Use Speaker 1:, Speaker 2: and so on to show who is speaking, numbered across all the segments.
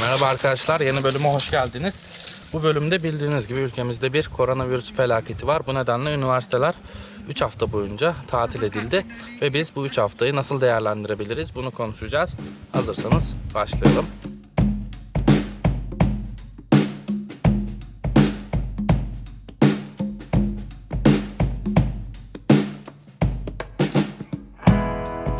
Speaker 1: Merhaba arkadaşlar, yeni bölüme hoş geldiniz. Bu bölümde bildiğiniz gibi ülkemizde bir koronavirüs felaketi var. Bu nedenle üniversiteler 3 hafta boyunca tatil edildi. Ve biz bu 3 haftayı nasıl değerlendirebiliriz bunu konuşacağız. Hazırsanız başlayalım.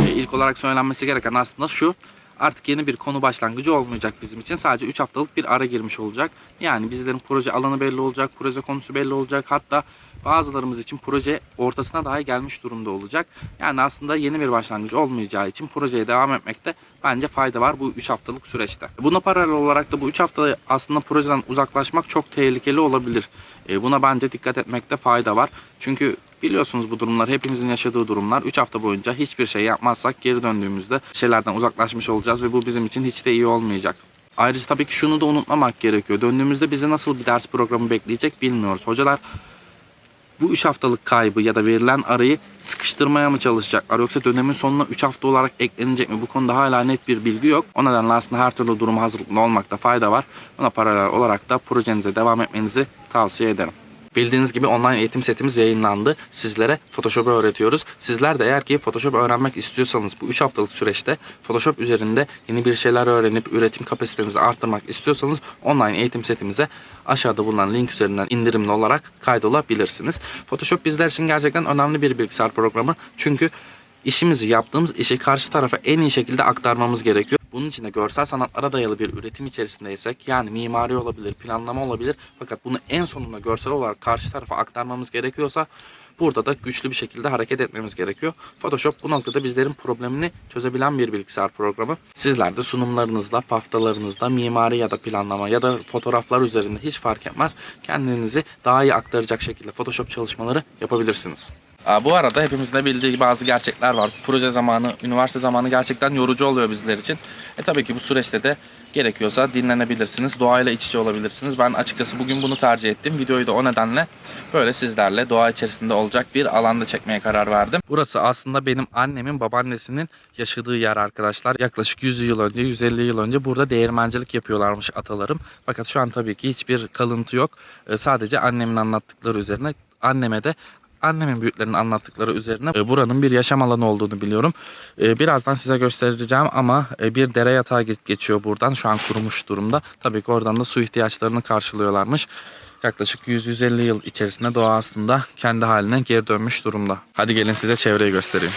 Speaker 1: E, İlk olarak söylenmesi gereken aslında şu. Artık yeni bir konu başlangıcı olmayacak bizim için. Sadece 3 haftalık bir ara girmiş olacak. Yani bizlerin proje alanı belli olacak, proje konusu belli olacak. Hatta bazılarımız için proje ortasına dahi gelmiş durumda olacak. Yani aslında yeni bir başlangıç olmayacağı için projeye devam etmekte bence fayda var bu 3 haftalık süreçte. Buna paralel olarak da bu 3 haftada aslında projeden uzaklaşmak çok tehlikeli olabilir. E, Buna bence dikkat etmekte fayda var. Çünkü biliyorsunuz bu durumlar hepimizin yaşadığı durumlar. 3 hafta boyunca hiçbir şey yapmazsak geri döndüğümüzde şeylerden uzaklaşmış olacağız ve bu bizim için hiç de iyi olmayacak. Ayrıca tabii ki şunu da unutmamak gerekiyor. Döndüğümüzde bizi nasıl bir ders programı bekleyecek bilmiyoruz. Hocalar bu 3 haftalık kaybı ya da verilen arayı sıkıştırmaya mı çalışacaklar yoksa dönemin sonuna 3 hafta olarak eklenecek mi? Bu konuda hala net bir bilgi yok. O nedenle aslında her türlü duruma hazırlıklı olmakta fayda var. Buna paralel olarak da projenize devam etmenizi tavsiye ederim. Bildiğiniz gibi online eğitim setimiz yayınlandı. Sizlere Photoshop'u öğretiyoruz. Sizler de eğer ki Photoshop öğrenmek istiyorsanız bu 3 haftalık süreçte Photoshop üzerinde yeni bir şeyler öğrenip üretim kapasitenizi arttırmak istiyorsanız online eğitim setimize aşağıda bulunan link üzerinden indirimli olarak kaydolabilirsiniz. Photoshop bizler için gerçekten önemli bir bilgisayar programı. Çünkü işimizi yaptığımız işi karşı tarafa en iyi şekilde aktarmamız gerekiyor. Bunun için de görsel sanatlara dayalı bir üretim içerisindeysek yani mimari olabilir, planlama olabilir fakat bunu en sonunda görsel olarak karşı tarafa aktarmamız gerekiyorsa burada da güçlü bir şekilde hareket etmemiz gerekiyor. Photoshop bu noktada bizlerin problemini çözebilen bir bilgisayar programı. Sizler de sunumlarınızda, paftalarınızda mimari ya da planlama ya da fotoğraflar üzerinde hiç fark etmez kendinizi daha iyi aktaracak şekilde Photoshop çalışmaları yapabilirsiniz. Bu arada hepimizin de bildiği bazı gerçekler var. Proje zamanı, üniversite zamanı gerçekten yorucu oluyor bizler için. E tabii ki bu süreçte de gerekiyorsa dinlenebilirsiniz. Doğayla iç içe olabilirsiniz. Ben açıkçası bugün bunu tercih ettim. Videoyu da o nedenle böyle sizlerle doğa içerisinde olacak bir alanda çekmeye karar verdim. Burası aslında benim annemin babaannesinin yaşadığı yer arkadaşlar. Yaklaşık 100 yıl önce, 150 yıl önce burada değirmencilik yapıyorlarmış atalarım. Fakat şu an tabii ki hiçbir kalıntı yok. E, sadece annemin anlattıkları üzerine anneme de annemin büyüklerinin anlattıkları üzerine e, buranın bir yaşam alanı olduğunu biliyorum. E, Birazdan size göstereceğim ama e, bir dere yatağı ge- geçiyor buradan. Şu an kurumuş durumda. Tabii ki oradan da su ihtiyaçlarını karşılıyorlarmış. Yaklaşık 100-150 yıl içerisinde doğa aslında kendi haline geri dönmüş durumda. Hadi gelin size çevreyi göstereyim.